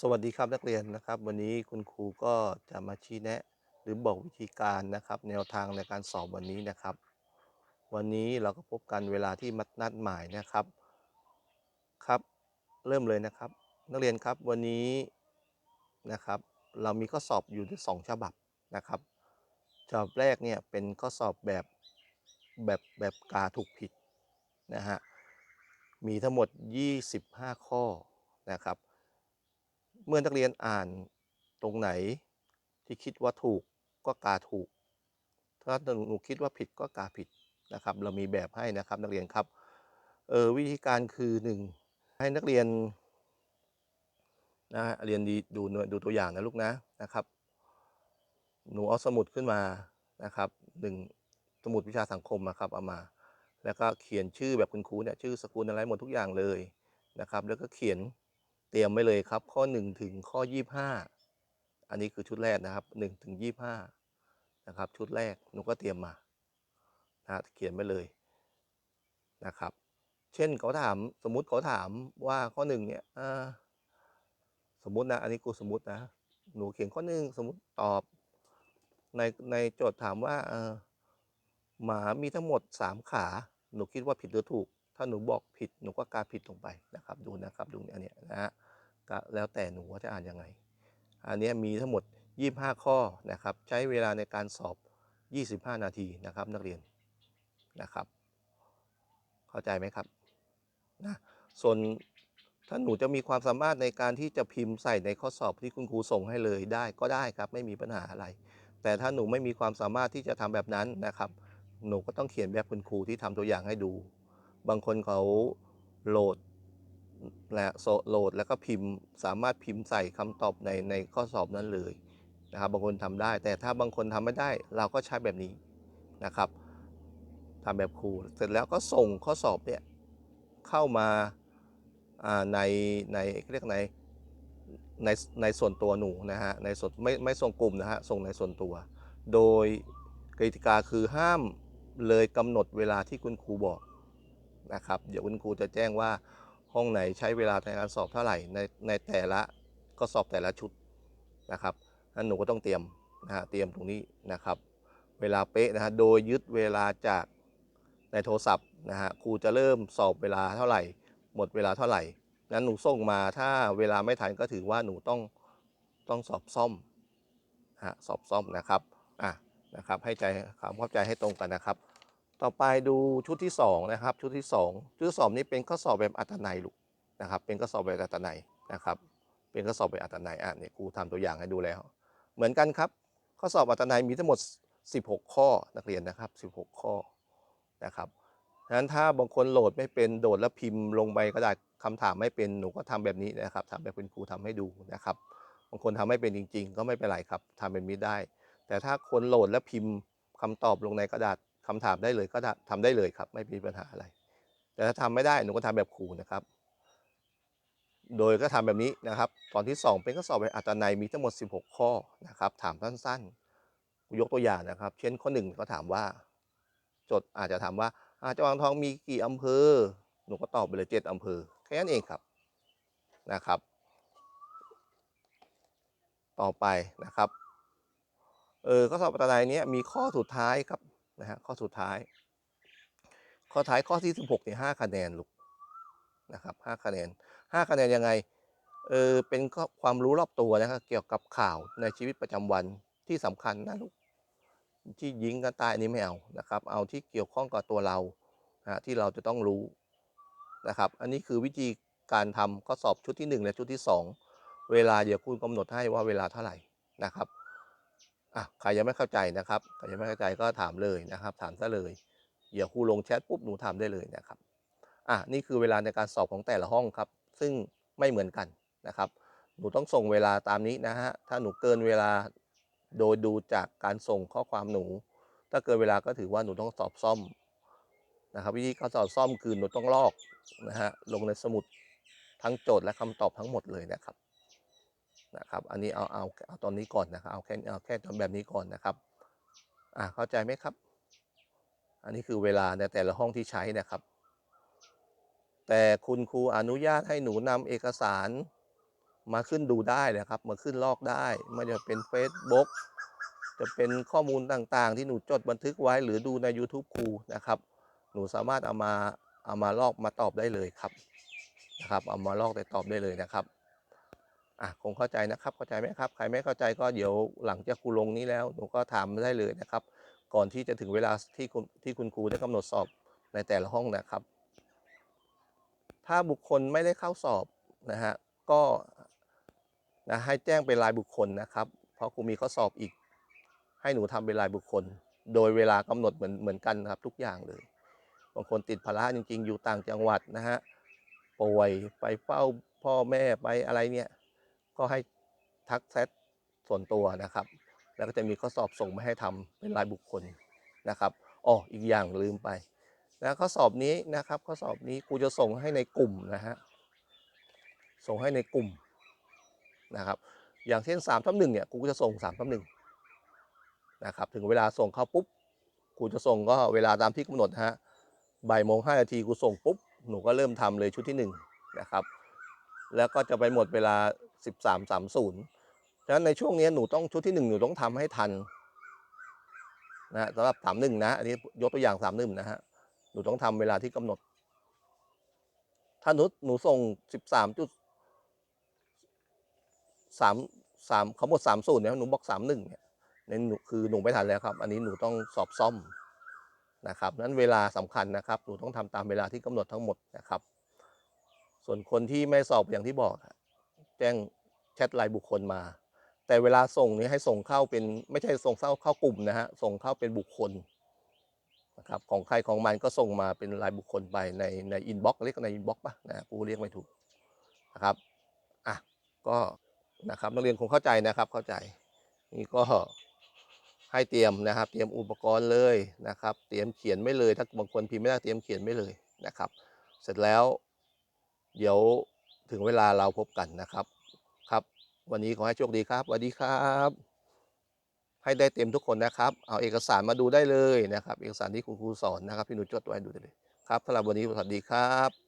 สวัสดีครับนักเรียนนะครับ วันนี้คุณครูก็จะมาชี้แนะ หรือบอกวิธีการนะครับ แนวทางในการสอบวันนี้นะครับ วันนี้เราก็พบกันเวลาที่มัดนัดหมายนะครับครับ เริ่มเลยนะครับ นักเรียนครับวันนี้นะครับ เรามีข้อสอบอยู่สองฉบับนะครับฉบับแรกเนี่ยเป็นข้อสอบแบบแบบแบบกาถูกผิดนะฮะมีทั้งหมด 25 ข้อนะครับ เมื่อนักเรียนอ่านตรงไหนที่คิดว่าถูกก็กาถูก ถ้าหนูคิดว่าผิดก็กาผิดนะครับ เรามีแบบให้นะครับนักเรียนครับเออวิธีการคือหนึ่งให้นักเรียนนะเรียนดีดูดูตัวอย่างนะลูกนะนะครับ หนูเอาสมุดขึ้นมานะครับหนึ่งสมุดวิชาสังคมนะครับเอามา แล้วก็เขียนชื่อแบบคุณครูเนี่ยชื่อสกุลอะไรหมดทุกอย่างเลยนะครับ แล้วก็เขียน เตรียมไว้เลยครับ ข้อ 1 ถึงข้อ 25 อันนี้คือชุดแรกนะครับ 1 ถึง 25 นะครับ ชุดแรกหนูก็เตรียมมานะเขียนไว้เลยนะครับ เช่นเขาถามสมมุติเขาถามว่าข้อหนึ่งเนี่ยสมมุตินะ อันนี้กูสมมุตินะ หนูเขียนข้อหนึ่งสมมติตอบ ในในโจทย์ถามว่าหมามีทั้งหมด3ขา หนูคิดว่าผิดหรือถูก ถ้าหนูบอกผิดหนูก็กาผิดลงไปนะครับ ดูนะครับดูอันนี้นะฮะก็แล้วแต่หนูว่าจะอ่านยังไง อันนี้มีทั้งหมด 25 ข้อนะครับ ใช้เวลาในการสอบ 25 นาทีนะครับนักเรียนนะครับ เข้าใจไหมครับนะส่วนถ้าหนูจะมีความสามารถในการที่จะพิมพ์ใส่ในข้อสอบที่คุณครูส่งให้เลยได้ก็ได้ครับไม่มีปัญหาอะไร แต่ถ้าหนูไม่มีความสามารถที่จะทำแบบนั้นนะครับ หนูก็ต้องเขียนแบบคุณครูที่ทำตัวอย่างให้ดู บางคนเขาโหลดและโหลดแล้วก็พิมพ์ สามารถพิมพ์ใส่คำตอบในในข้อสอบนั้นเลยนะครับ บางคนทำได้ แต่ถ้าบางคนทำไม่ได้เราก็ใช้แบบนี้นะครับทำแบบครูเสร็จแล้วก็ส่งข้อสอบเนี่ยเข้ามาในในเรียกในในในส่วนตัวหนูนะฮะในส่วนไม่ไม่ส่งกลุ่มนะฮะส่งในส่วนตัว โดยกติกาคือห้ามเลยกำหนดเวลาที่คุณครูบอก นะครับ เดี๋ยวคุณครูจะแจ้งว่าห้องไหนใช้เวลาในการสอบเท่าไหร่ในในแต่ละก็สอบแต่ละชุดนะครับนั้นหนูก็ต้องเตรียมนะฮะเตรียมตรงนี้นะครับ เวลาเป๊ะนะฮะโดยยึดเวลาจากในโทรศัพท์นะฮะครูจะเริ่มสอบเวลาเท่าไหร่ หมดเวลาเท่าไหร่นั้นหนูส่งมาถ้าเวลาไม่ทันก็ถือว่าหนูต้องต้องสอบซ่อมฮะสอบซ่อมนะครับอะนะครับให้ใจความเข้าใจให้ตรงกันนะครับ ต่อไปดูชุดที่2นะครับชุดที่2ชุดที่สองนี้เป็นข้อสอบแบบอัตนัยลูกนะครับ เป็นข้อสอบแบบอัตนัยนะครับ เป็นข้อสอบแบบอัตนัยอะเนี่ยครูทำตัวอย่างให้ดูแล้ว เหมือนกันครับ ข้อสอบอัตนัยมีทั้งหมด 16 ข้อนักเรียนนะครับ 16 ข้อนะครับฉะนั้นถ้าบางคนโหลดไม่เป็นโดดแล้วพิมพ์ลงไปกระดาษคำถามไม่เป็นหนูก็ทำแบบนี้นะครับทำแบบคุณครูทำให้ดูนะครับบางคนทำไม่เป็นจริง ๆ ก็ไม่เป็นไรครับทำเป็นมิได้ แต่ถ้าคนโหลดแล้วพิมพ์คำตอบลงในกระดาษ คำถามได้เลยก็ทำได้เลยครับ ไม่มีปัญหาอะไร แต่ถ้าทำไม่ได้หนูก็ทำแบบครูนะครับ โดยก็ทำแบบนี้นะครับ ตอนที่ 2 เป็นข้อสอบแบอัตนัยมีทั้งหมด 16 ข้อนะครับ ถามสั้นๆยกตัวอย่างนะครับ เช่นข้อ1ก็ถามว่าจดอาจจะถามว่าจังหวัดทองมีกี่อำเภอ หนูก็ตอบไปเลยเจ็ดอำเภอ แค่นั้นเองครับนะครับ ต่อไปนะครับ เออข้อสอบปัตนายนี้มีข้อสุดท้ายครับ นะฮะข้อสุดท้าย ข้อท้ายข้อที่ 16เนี่ยห้าคะแนนลูกนะครับห้าคะแนนห้าคะแนนยังไงเออเป็นความรู้รอบตัวนะครับเกี่ยวกับข่าวในชีวิตประจำวันที่สำคัญนะลูกที่ยิงกันตายอันนี้ไม่เอานะครับ เอาที่เกี่ยวข้องกับตัวเรานะที่เราจะต้องรู้นะครับ อันนี้คือวิธีการทำข้อสอบชุดที่ 1 และชุดที่ 2 เวลาเดี๋ยวคุณกำหนดให้ว่าเวลาเท่าไหร่นะครับ อะใครยังไม่เข้าใจนะครับใครยังไม่เข้าใจก็ถามเลยนะครับ ถามซะเลยเดี๋ยวครูลงแชทปุ๊บหนูทำได้เลยนะครับอะนี่คือเวลาในการสอบของแต่ละห้องครับ ซึ่งไม่เหมือนกันนะครับ หนูต้องส่งเวลาตามนี้นะฮะถ้าหนูเกินเวลาโดยดูจากการส่งข้อความหนู ถ้าเกินเวลาก็ถือว่าหนูต้องสอบซ่อมนะครับ วิธีการสอบซ่อมคือหนูต้องลอกนะฮะลงในสมุดทั้งโจทย์และคำตอบทั้งหมดเลยนะครับ นะครับ อันนี้เอาเอาเอาตอนนี้ก่อนนะครับ เอาแค่เอาแค่ตอนแบบนี้ก่อนนะครับ อ่าเข้าใจไหมครับ อันนี้คือเวลาในแต่ละห้องที่ใช้นะครับ แต่คุณครูอนุญาตให้หนูนำเอกสารมาขึ้นดูได้นะครับ มาขึ้นลอกได้ไม่ว่าจะเป็น Facebook จะเป็นข้อมูลต่างๆ ที่หนูจดบันทึกไว้ หรือดูใน YouTube ครูนะครับ หนูสามารถเอามาเอามาลอกมาตอบได้เลยครับนะครับ เอามาลอกแต่ตอบได้เลยนะครับ อะคงเข้าใจนะครับ เข้าใจไหมครับ ใครไม่เข้าใจก็เดี๋ยวหลังจากครูลงนี้แล้วหนูก็ถามได้เลยนะครับ ก่อนที่จะถึงเวลาที่คุณที่คุณครูได้กำหนดสอบในแต่ละห้องนะครับ ถ้าบุคคลไม่ได้เข้าสอบนะฮะก็นะให้แจ้งเป็นรายบุคคลนะครับ เพราะครูมีข้อสอบอีก ให้หนูทำเป็นรายบุคคล โดยเวลากำหนดเหมือนเหมือนกันนะครับทุกอย่างเลยบางคนติดภาระจริงๆ อยู่ต่างจังหวัดนะฮะป่วยไปเฝ้าพ่อแม่ไปอะไรเนี่ย ก็ให้ทักแชทส่วนตัวนะครับ แล้วก็จะมีข้อสอบส่งมาให้ทำเป็นรายบุคคลนะครับอ๋ออีกอย่างลืมไปนะข้อสอบนี้นะครับ ข้อสอบนี้ครูจะส่งให้ในกลุ่มนะฮะส่งให้ในกลุ่มนะครับ อย่างเช่นสามทับหนึ่งเนี่ยครูก็จะส่งสามทับหนึ่งนะครับถึงเวลาส่งเข้าปุ๊บครูจะส่งก็เวลาตามที่กำหนดฮะบ่ายโมงห้านาทีครูส่งปุ๊บหนูก็เริ่มทำเลยชุดที่หนึ่งนะครับแล้วก็จะไปหมดเวลา 13 30ฉะนั้นในช่วงนี้หนูต้องชุดที่หนึ่งหนูต้องทำให้ทันนะสำหรับสามหนึ่งนะ อันนี้ยกตัวอย่างสามนึ่งนะฮะ หนูต้องทำเวลาที่กำหนด ถ้าหนูหนูส่ง 13จุดสามสามเขาหมดสามศูนย์เนี่ยหนูบอกสามหนึ่งเนี่ยนี่หนูคือหนูไม่ทันแล้วครับ อันนี้หนูต้องสอบซ่อมนะครับนั้นเวลาสำคัญนะครับ หนูต้องทำตามเวลาที่กำหนดทั้งหมดนะครับ ส่วนคนที่ไม่สอบอย่างที่บอก แจ้งแชทไลน์บุคคลมา แต่เวลาส่งนี้ให้ส่งเข้าเป็นไม่ใช่ส่งเข้าเข้ากลุ่มนะฮะส่งเข้าเป็นบุคคลนะครับของใครของมันก็ส่งมาเป็นรายบุคคลไปในในอินบ็อกซ์เรียกในอินบ็อกซ์ป่ะนะกูเรียกไม่ถูกนะครับอะก็นะครับนักเรียนคงเข้าใจนะครับเข้าใจนี่ก็ให้เตรียมนะครับ เตรียมอุปกรณ์เลยนะครับ เตรียมเขียนไม่เลย ถ้าบางคนพิมพ์ไม่ได้เตรียมเขียนไม่เลยนะครับ เสร็จแล้ว เดี๋ยว ถึงเวลาเราพบกันนะครับครับ วันนี้ขอให้โชคดีครับสวัสดีครับ ให้ได้เต็มทุกคนนะครับ เอาเอกสารมาดูได้เลยนะครับ เอกสารที่คุณครูสอนนะครับ พี่หนูจดไว้ดูได้เลยครับสำหรับวันนี้สวัสดีครับ